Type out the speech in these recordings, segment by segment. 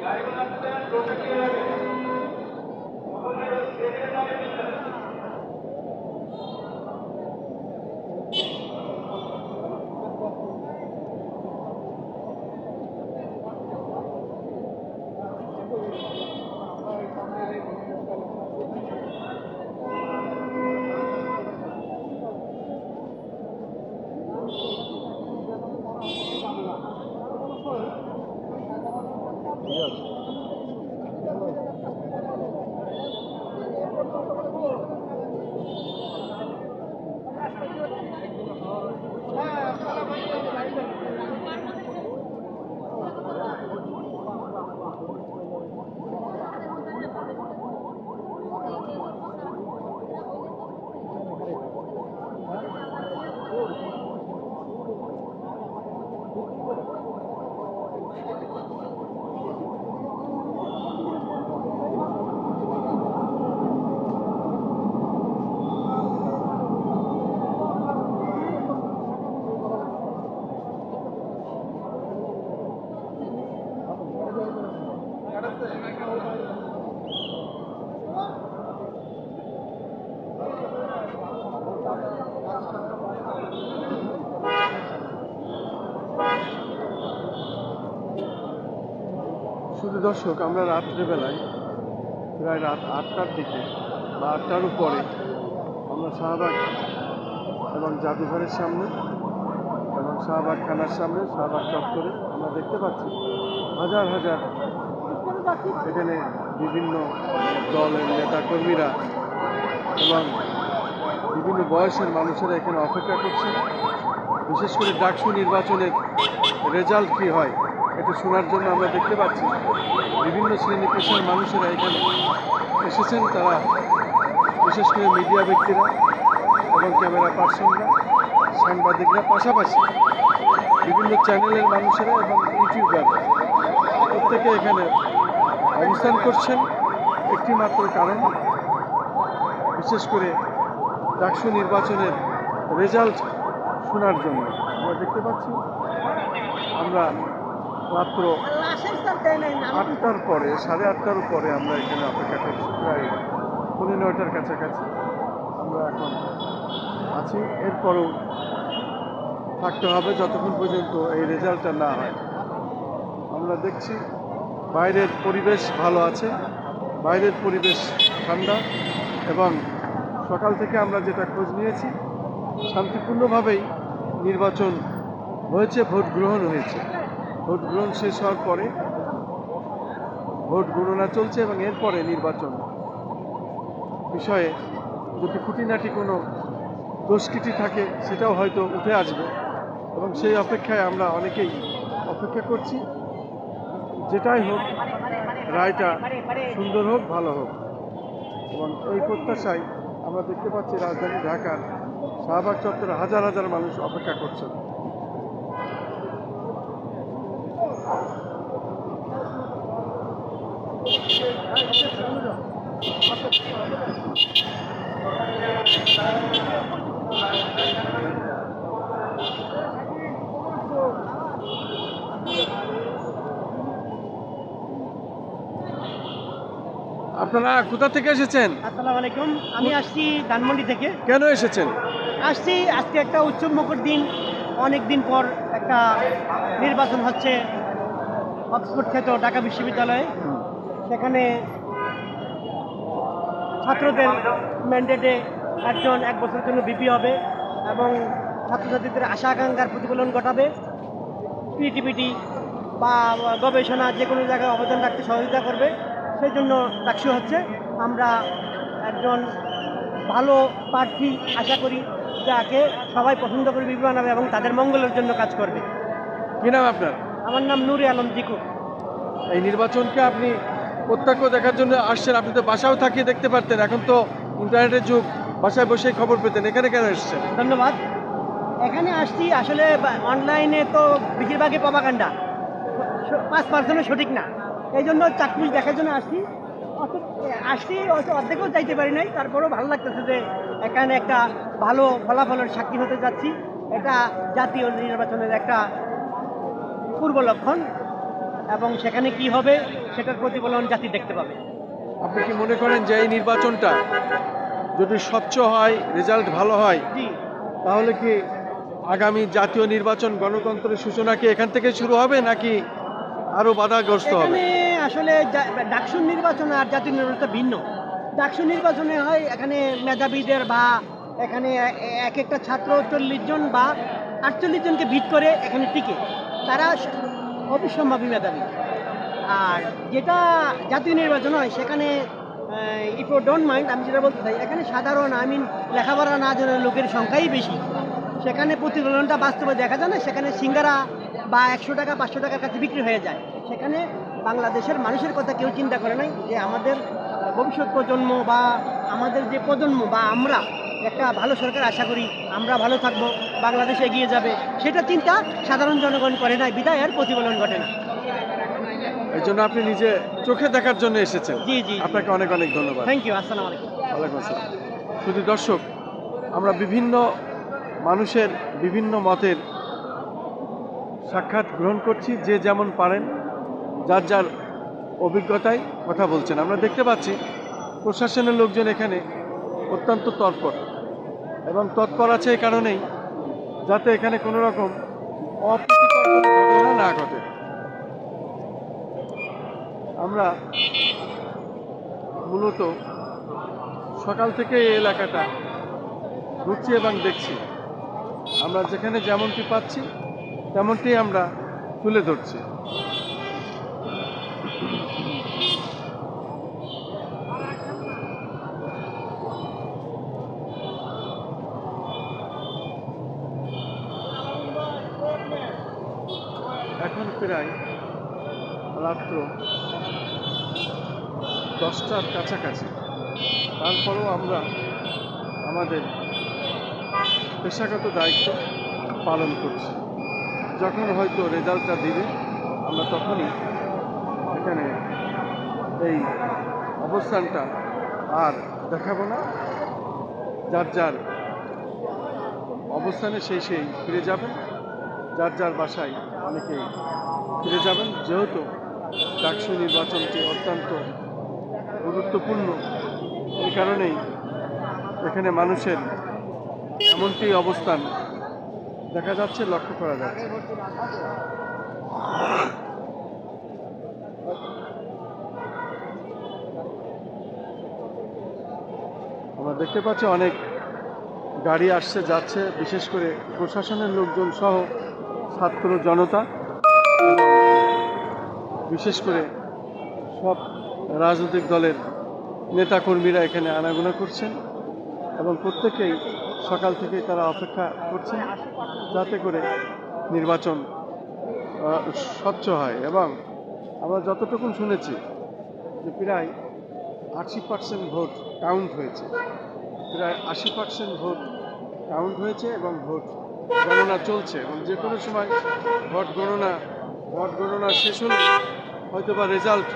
外部なくて600円。শুধু দর্শক, আমরা রাত্রেবেলায় প্রায় রাত আটটার দিকে বা আটটার উপরে আমরা শাহবাগ এবং জাদুঘরের সামনে এবং শাহবাগ খানার সামনে, শাহবাগ চত্বরে আমরা দেখতে পাচ্ছি হাজার হাজার এখানে বিভিন্ন দলের নেতাকর্মীরা এবং বিভিন্ন বয়সের মানুষেরা এখানে অপেক্ষা করছে। বিশেষ করে ডাকসু নির্বাচনের রেজাল্ট কী হয়? এটা শোনার জন্য আমরা দেখতে পাচ্ছি, বিভিন্ন শ্রেণি পেশার মানুষেরা এখানে এসেছেন। তারা বিশেষ করে মিডিয়া ব্যক্তিরা এবং ক্যামেরা পার্সনরা, সাংবাদিকরা, পাশাপাশি বিভিন্ন চ্যানেলের মানুষেরা এবং ইউটিউবাররা প্রত্যেকে এখানে অবস্থান করছেন। একটি মাত্র কারণ, বিশেষ করে ডাকসু নির্বাচনের রেজাল্ট শোনার জন্য। আমরা দেখতে পাচ্ছি, আমরা মাত্র আটটার পরে, সাড়ে আটটার পরে আমরা এখানে অপেক্ষা করছি, প্রায় পৌনে নয়টার কাছাকাছি আমরা এখন আছি। এরপরও থাকতে হবে যতক্ষণ পর্যন্ত এই রেজাল্টটা না হয়। আমরা দেখছি বাইরের পরিবেশ ভালো আছে, বাইরের পরিবেশ ঠান্ডা এবং সকাল থেকে আমরা যেটা খোঁজ নিয়েছি, শান্তিপূর্ণভাবেই নির্বাচন হয়েছে, ভোট গ্রহণ হয়েছে। ভোট গ্রহণ শেষ হওয়ার পরে ভোট গণনা চলছে এবং এরপরে নির্বাচন বিষয়ে যদি খুঁটিনাটি কোনো দোষকিটি থাকে, সেটাও হয়তো উঠে আসবে। এবং সেই অপেক্ষায় আমরা অনেকেই অপেক্ষা করছি। যেটাই হোক, রায়টা সুন্দর হোক, ভালো হোক। এবং এই প্রত্যাশায় আমরা দেখতে পাচ্ছি রাজধানী ঢাকার শাহবাগ চত্বরে হাজার হাজার মানুষ অপেক্ষা করছেন। আপনারা কোথা থেকে এসেছেন? আসসালামু আলাইকুম। আমি আসছি ধানমন্ডি থেকে। কেন এসেছেন? আসছি আজকে একটা উৎসব মুখর দিন। অনেক দিন পর একটা নির্বাচন হচ্ছে অক্সফোর্ড খ্যাত ঢাকা বিশ্ববিদ্যালয়ে। সেখানে ছাত্রদের ম্যান্ডেটে একজন এক বছরের জন্য বিপি হবে এবং ছাত্রছাত্রীদের আশা আকাঙ্ক্ষার প্রতিফলন ঘটাবে। ক্রিয়েটিভিটি বা গবেষণা যে কোনো জায়গায় অবদান রাখতে সহযোগিতা করবে। সেই জন্য ডাকসু হচ্ছে আমরা একজন ভালো প্রার্থী আশা করি যাকে সবাই পছন্দ করবে বিবেচনা এবং তাদের মঙ্গলের জন্য কাজ করবে। কি নাম আপনার? আমার নাম নুরে আলম জিকু। এই নির্বাচনকে আপনি প্রত্যক্ষ দেখার জন্য আসছেন। আপনি তো বাসাও থাকিয়ে দেখতে পারতেন। এখন তো ইন্টারনেটের যুগ। বাসায় বসেই খবর পেতেন। এখানে কেন এসেছেন? ধন্যবাদ। এখানে আসছি আসলে অনলাইনে তো বেশিরভাগই পাবাকাণ্ডা পাঁচ পার্সেন্টও সঠিক না। এই জন্য চাকরি দেখার জন্য আসছি। আসছি, হয়তো অর্ধেকও যাইতে পারি নাই। তারপরেও ভালো লাগতেছে যে এখানে একটা ভালো ফলাফলের সাক্ষী হতে যাচ্ছি। এটা জাতীয় নির্বাচনের একটা পূর্ব লক্ষণ। এবং সেখানে কি হবে সেটার প্রতিফলন জাতি দেখতে পাবে। আপনি কি মনে করেন যে এই নির্বাচনটা যদি স্বচ্ছ হয় রেজাল্ট ভালো হয় তাহলে কি আগামী জাতীয় নির্বাচন গণতন্ত্রের সূচনা কি এখান থেকে শুরু হবে নাকি আরও বাধাগ্রস্ত হবে? আসলে ডাকসুর নির্বাচন আর জাতীয় নির্বাচন ভিন্ন। ডাকসু নির্বাচনে হয় এখানে মেধাবীদের বা এখানে এক একটা ছাত্র চল্লিশ জন বা আটচল্লিশ জনকে ভিত করে এখানে টিকে। তারা অবিসম্ভাবী মেধাবী। আর যেটা জাতীয় নির্বাচন হয়, সেখানে ইফ ডোন্ট মাইন্ড আমি যেটা বলতে চাই, এখানে সাধারণ আই মিন লেখাপড়া না জানার লোকের সংখ্যাই বেশি। সেখানে প্রতিফলনটা বাস্তবে দেখা যায় না, সেখানে সিঙ্গারা বা একশো টাকা, পাঁচশো টাকার কাছে বিক্রি হয়ে যায়। সেখানে বাংলাদেশের মানুষের কথা কেউ চিন্তা করে নাই যে আমাদের ভবিষ্যৎ প্রজন্ম বা আমাদের যে প্রজন্ম বা আমরা একটা ভালো সরকার আশা করি আমরা ভালো থাকব বাংলাদেশ এগিয়ে যাবে। সেটা চিন্তা সাধারণ জনগণ করে নাই বিদায় আর প্রতিফলন ঘটে না। এই জন্য আপনি নিজে চোখে দেখার জন্য এসেছেন। জি জি। আপনাকে অনেক অনেক ধন্যবাদ। থ্যাংক ইউ আসসালামু আলাইকুম। ওয়ালাইকুম আসসালাম। শুধু দর্শক আমরা বিভিন্ন মানুষের বিভিন্ন মতের সাক্ষাৎ গ্রহণ করছি যে যেমন পারেন যার যার অভিজ্ঞতায় কথা বলছেন। আমরা দেখতে পাচ্ছি প্রশাসনের লোকজন এখানে অত্যন্ত তৎপর। এবং তৎপর আছে এই কারণেই যাতে এখানে কোনো রকম না ঘটে। আমরা মূলত সকাল থেকে এই এলাকাটা ঘুরছি এবং দেখছি। আমরা যেখানে যেমনটি পাচ্ছি, তেমনটি আমরা তুলে ধরছি এখন প্রায় রাত্র দশটার কাছাকাছি। তারপরেও আমরা আমাদের পেশাগত দায়িত্ব পালন করছি। যখন হয়তো রেজাল্টটা দিবে, আমরা তখনই এখানে এই অবস্থানটা আর দেখাবো না। যার যার অবস্থানে সেই সেই ফিরে যাবেন যার যার বাসায় অনেকেই ফিরে যাবেন, যেহেতু ডাকসু নির্বাচনটি অত্যন্ত গুরুত্বপূর্ণ। এই কারণেই এখানে মানুষের এমনটি অবস্থান দেখা যাচ্ছে, লক্ষ্য করা যাচ্ছে। আমরা দেখতে পাচ্ছি অনেক গাড়ি আসছে, যাচ্ছে, বিশেষ করে প্রশাসনের লোকজন সহ ছাত্র জনতা। বিশেষ করে সব রাজনৈতিক দলের নেতাকর্মীরা এখানে আনাগোনা করছেন এবং প্রত্যেকেই সকাল থেকেই তারা অপেক্ষা করছেন যাতে করে নির্বাচন স্বচ্ছ হয়। এবং আমরা যতটুকু শুনেছি যে প্রায় আশি পার্সেন্ট ভোট কাউন্ট হয়েছে। প্রায় আশি পার্সেন্ট ভোট কাউন্ট হয়েছে এবং ভোট গণনা চলছে এবং যে কোনো সময় ভোট গণনা ভোট গণনা শেষ হলে হয়তো বা রেজাল্ট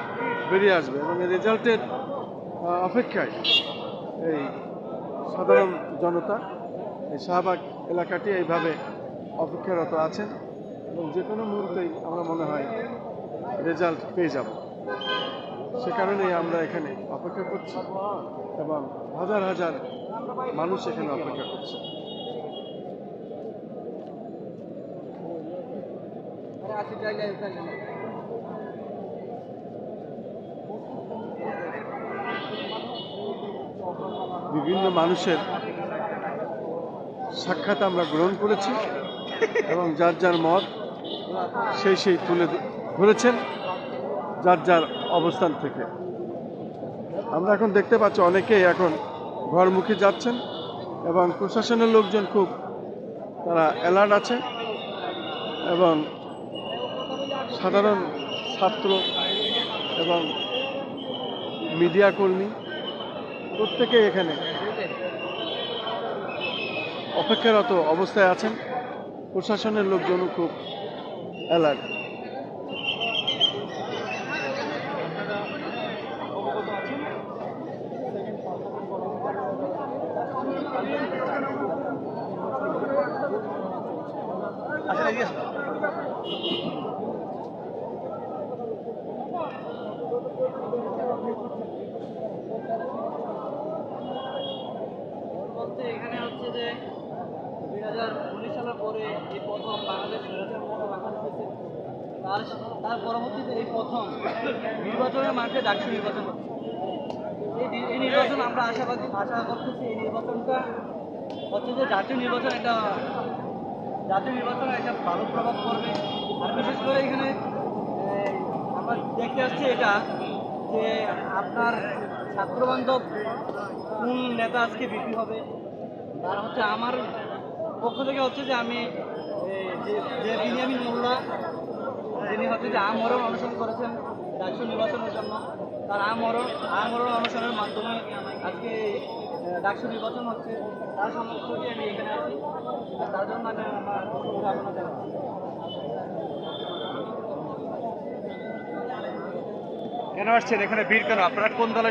বেরিয়ে আসবে এবং এই রেজাল্টের অপেক্ষায় এই সাধারণ জনতা, এই শাহবাগ এলাকাটি এইভাবে অপেক্ষারত আছেন এবং যে কোনো মুহূর্তেই আমরা মনে হয় রেজাল্ট পেয়ে যাব। সে কারণেই আমরা এখানে অপেক্ষা করছি এবং হাজার হাজার মানুষ এখানে অপেক্ষা করছে। বিভিন্ন মানুষের সাক্ষাৎ আমরা গ্রহণ করেছি এবং যার যার মত সেই সেই তুলে ধরেছেন যার যার অবস্থান থেকে। আমরা এখন দেখতে পাচ্ছি অনেকেই এখন ঘরমুখী যাচ্ছেন এবং প্রশাসনের লোকজন খুব তারা অ্যালার্ট আছে এবং সাধারণ ছাত্র এবং মিডিয়া কর্মী প্রত্যেকেই এখানে অপেক্ষারত অবস্থায় আছেন। প্রশাসনের লোকজনও খুব অ্যালার্ট এখানে হচ্ছে যে দুই হাজার পরে এই প্রথম বাংলাদেশ তার তার পরবর্তীতে এই প্রথম নির্বাচনের মাঠে ডাকসু নির্বাচন এই নির্বাচন আমরা আশাবাদী আশা করতেছি এই নির্বাচনটা হচ্ছে যে জাতীয় নির্বাচন একটা জাতীয় নির্বাচনে একটা ভালো প্রভাব পড়বে। আর বিশেষ করে এখানে আমরা দেখতে আসছি এটা যে আপনার ছাত্রবান্ধব কোন নেতা আজকে বিক্রি হবে? তার হচ্ছে আমার পক্ষ থেকে হচ্ছে যে আমি যে বিনিয়ামিন মোল্লা যিনি হচ্ছে যে আমরণ অনুসরণ করেছেন ডাকসু নির্বাচনের জন্য, তার আমরণ আমরণ অনুসরণের মাধ্যমে আজকে ডাকসু নির্বাচন হচ্ছে, তার সমর্থকে আমি এখানে আছি। তার জন্য আমি আমার শুভকামনা কেন আসছেন? এখানে ভিড় কেন? আপনারা কোন দলের